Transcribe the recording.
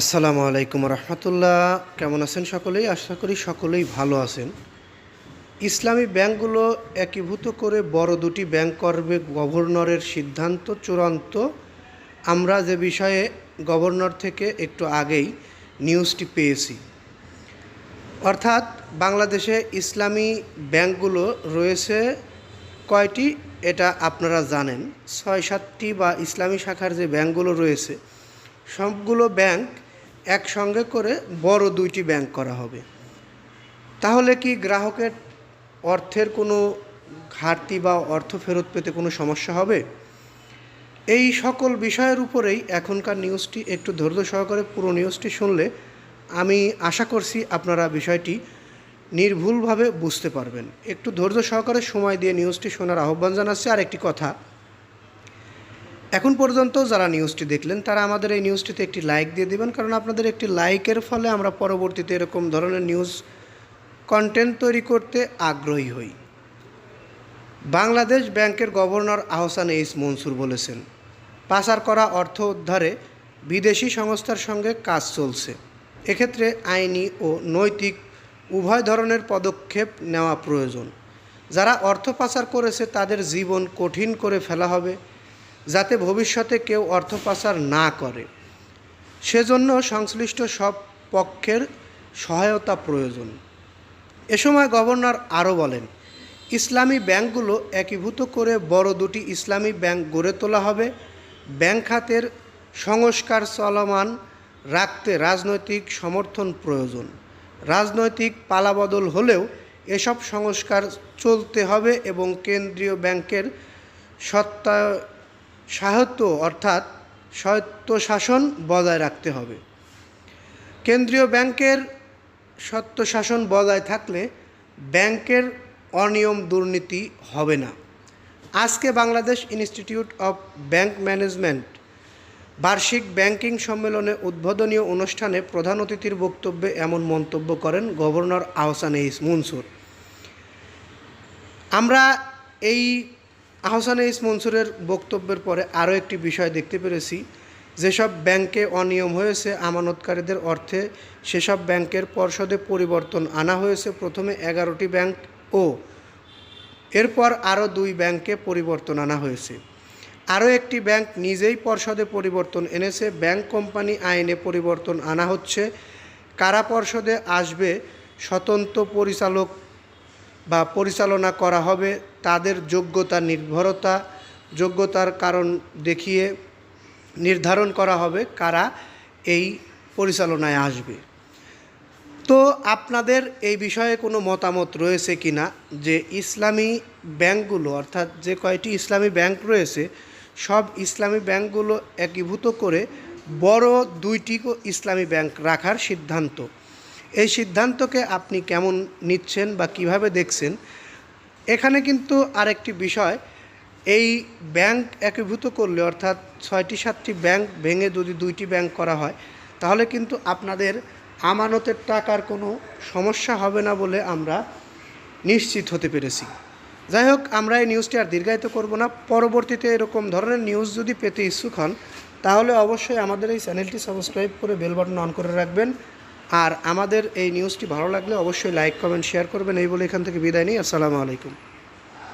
আসসালামু আলাইকুম রহমতুল্লাহ। কেমন আছেন সকলেই? আশা করি সকলেই ভালো আছেন। ইসলামী ব্যাংকগুলো একীভূত করে বড় দুটি ব্যাংক করবে গভর্নরের সিদ্ধান্ত চূড়ান্ত। আমরা যে বিষয়ে গভর্নর থেকে একটু আগেই নিউজটি পেয়েছি। অর্থাৎ বাংলাদেশে ইসলামী ব্যাংকগুলো রয়েছে কয়টি? এটা আপনারা জানেন। ছয় সাতটি বা ইসলামী শাখার যে ব্যাংকগুলো রয়েছে, সবগুলো ব্যাংক একসঙ্গে করে বড় দুইটি ব্যাংক করা হবে। তাহলে কি গ্রাহকের অর্থের কোনো ঘাটতি বা অর্থ ফেরত পেতে কোনো সমস্যা হবে? এই সকল বিষয়ের উপরেই এখনকার নিউজটি একটু ধৈর্য সহকারে পুরো নিউজটি শুনলে আমি আশা করছি আপনারা বিষয়টি নির্ভুলভাবে বুঝতে পারবেন। একটু ধৈর্য সহকারে সময় দিয়ে নিউজটি শোনার আহ্বান জানাচ্ছি। আর একটি কথা এখন পর্যন্ত যারা নিউজটি দেখলেন, তারা আমাদের এই নিউজটিতে একটি লাইক দিয়ে দিবেন, কারণ আপনাদের একটি লাইকের ফলে আমরা পরবর্তীতে এরকম ধরনের নিউজ কন্টেন্ট তৈরি করতে আগ্রহী হই। বাংলাদেশ ব্যাংকের গভর্নর আহসান এইস মনসুর বলেছেন, পাচার করা অর্থ উদ্ধারে বিদেশি সংস্থার সঙ্গে কাজ চলছে। এক্ষেত্রে আইনি ও নৈতিক উভয় ধরনের পদক্ষেপ নেওয়া প্রয়োজন। যারা অর্থ পাচার করেছে, তাদের জীবন কঠিন করে ফেলা হবে। যাতে ভবিষ্যতে কেউ অর্থ পাচার না করে। সেজন্য সংশ্লিষ্ট সব পক্ষের সহায়তা প্রয়োজন। এ সময় গভর্নর আরও বলেন, ইসলামী ব্যাংকগুলো একীভূত করে বড় দুটি ইসলামী ব্যাংক গড়ে তোলা হবে। ব্যাংক খাতের সংস্কার চলমান রাখতে রাজনৈতিক সমর্থন প্রয়োজন। রাজনৈতিক পালাবদল হলেও এসব সংস্কার চলতে হবে এবং কেন্দ্রীয় ব্যাংকের সত্তা সাহিত্য অর্থাৎ স্বায়ত্তশাসন বজায় রাখতে হবে। কেন্দ্রীয় ব্যাংকের স্বত্বশাসন বজায় থাকলে ব্যাংকের অনিয়ম দুর্নীতি হবে না। আজকে Bangladesh institute of bank management বার্ষিক ব্যাংকিং সম্মেলনে উদ্বোধনীয় অনুষ্ঠানে প্রধান অতিথির বক্তব্যে এমন মন্তব্য করেন গভর্নর আহসান এইস মনসুর। আমরা এই আহসান এইস মনসুরের বক্তব্যের পরে আরও একটি বিষয় দেখতে পেরেছি। যেসব ব্যাংকে অনিয়ম হয়েছে, আমানতকারীদের অর্থে সেসব ব্যাংকের পর্ষদে পরিবর্তন আনা হয়েছে প্রথমে এগারোটি ব্যাংক ও এরপর আরও দুই ব্যাংকে পরিবর্তন আনা হয়েছে। আরও একটি ব্যাংক নিজেই পর্ষদে পরিবর্তন এনেছে, ব্যাংক কোম্পানি আইনে পরিবর্তন আনা হচ্ছে। কারা পর্ষদে আসবে, স্বতন্ত্র পরিচালক বা পরিচালনা করা হবে তাদের যোগ্যতা নির্ভরতা, যোগ্যতার কারণ দেখিয়ে নির্ধারণ করা হবে কারা এই পরিচালনায় আসবে। তো আপনাদের এই বিষয়ে কোনো মতামত রয়েছে কি না যে ইসলামী ব্যাংকগুলো, অর্থাৎ যে কয়টি ইসলামী ব্যাংক রয়েছে, সব ইসলামী ব্যাংকগুলো একীভূত করে বড় দুইটি ইসলামী ব্যাংক রাখার সিদ্ধান্ত এই সিদ্ধান্তকে আপনি কেমন নিচ্ছেন বা কীভাবে দেখছেন? এখানে কিন্তু আরেকটি বিষয়, এই ব্যাংক একীভূত করলে, অর্থাৎ ছয়টি সাতটি ব্যাংক ভেঙে যদি দুইটি ব্যাংক করা হয়, তাহলে কিন্তু আপনাদের আমানতের টাকার কোনো সমস্যা হবে না বলে আমরা নিশ্চিত হতে পেরেছি। যাই হোক, আমরা এই নিউজটি আর দীর্ঘায়িত করব না। পরবর্তীতে এরকম ধরনের নিউজ যদি পেতে ইচ্ছুক হন, তাহলে অবশ্যই আমাদের এই চ্যানেলটি সাবস্ক্রাইব করে বেল বাটন অন করে রাখবেন। আর আমাদের এই নিউজটি ভালো লাগলে অবশ্যই লাইক কমেন্ট শেয়ার করবেন। এই বলে এখান থেকে বিদায় নিই। আসসালামু আলাইকুম।